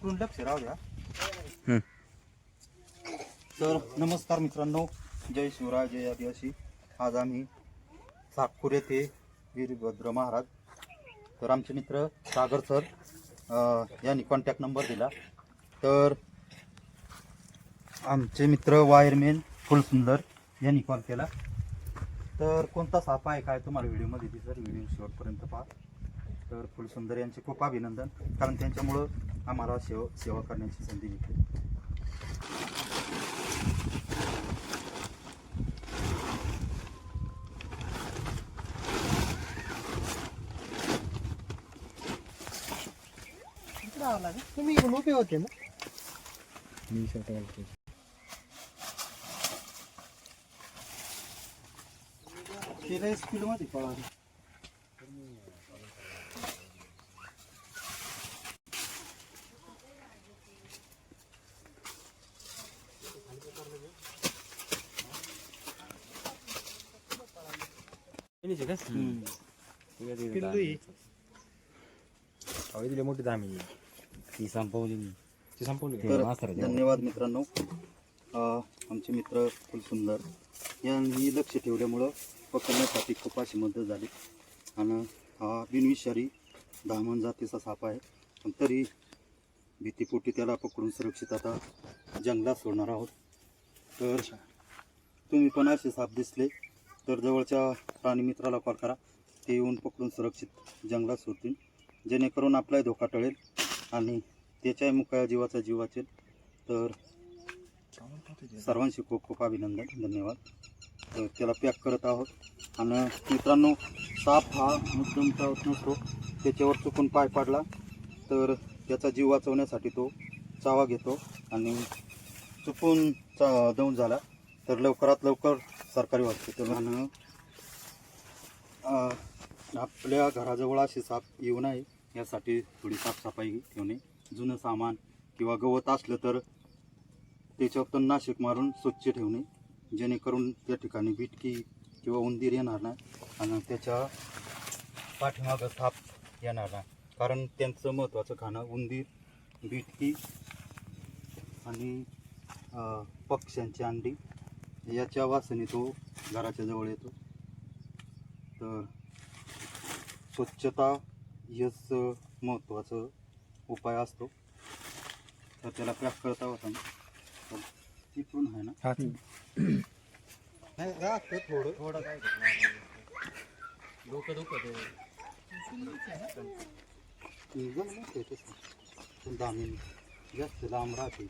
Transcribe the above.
तिकडून लक्ष राहू द्या. तर नमस्कार मित्रांनो जय शिवराय जय आदिवासी. आज आम्ही सातपूर येथे वीरभद्र महाराज. तर आमचे मित्र सागर सर यांनी कॉन्टॅक्ट नंबर दिला. तर आमचे मित्र वायरमॅन फुलसुंदर यांनी कॉल केला. तर कोणता साप आहे काय तुम्हाला व्हिडिओमध्ये दिसत व्हिडिओ शेवटपर्यंत पहा. तर फुलसुंदर यांचे खूप अभिनंदन कारण त्यांच्यामुळं आम्हाला सेव सेवा करण्याची संधी मिळते तुम्ही इकडून उभे होते ना? तेरा स्पीडमध्ये पळा दिली मोठी दामी ती संपवली ती संपवली तर धन्यवाद मित्रांनो. अं, आमचे मित्र फुलसुंदर यांनी लक्ष ठेवल्यामुळं पकडण्यासाठी खूप अशी मदत झाली. आणि हा बिनविषारी दामण जातीचा साप आहे. पण तरी भीतीपोटी त्याला पकडून सुरक्षित आता जंगलात सोडणार आहोत. तर तुम्ही पण असे साप दिसले. तर जवळच्या प्राणीमित्राला कॉल करा. ते येऊन पकडून सुरक्षित जंगलात सोडतील. जेणेकरून आपलाही धोका टळेल आणि त्याच्याही मुका जीवाचा जीव वाचेल. तर सर्वांशी खूप खूप अभिनंदन. धन्यवाद. तर त्याला पॅक करत आहोत. आणि मित्रांनो साप हा मुद्दम चावत नसतो. त्याच्यावर चुकून पाय पाडला तर त्याचा जीव वाचवण्यासाठी तो चावा घेतो आणि चुकून चा दौन झाला. तर लवकरात लवकर सरकारी हॉस्पिटल आपल्या घराजवळ असे साप येऊ नये यासाठी थोडी साफसफाई ठेवणे. जुनं सामान किंवा गवत असलं तर त्याच्यावर तणनाशक मारून स्वच्छ ठेवणे. जेणेकरून त्या ठिकाणी बिटकी किंवा उंदीर येणार नाही आणि त्याच्या पाठीमागं साप येणार नाही. कारण त्यांचं महत्त्वाचं खाणं उंदीर बिटकी आणि पक्ष्यांची अंडी याच्या वासने तो घराच्या जवळ येतो. तर स्वच्छता हेच महत्त्वाचं उपाय असतो. तर त्याला पॅक करता होता ना तिकडून आहे ना? नाही राहतं थोडं. थोडं काय? डोकं दुखत पण दामी जास्त लांब राहते.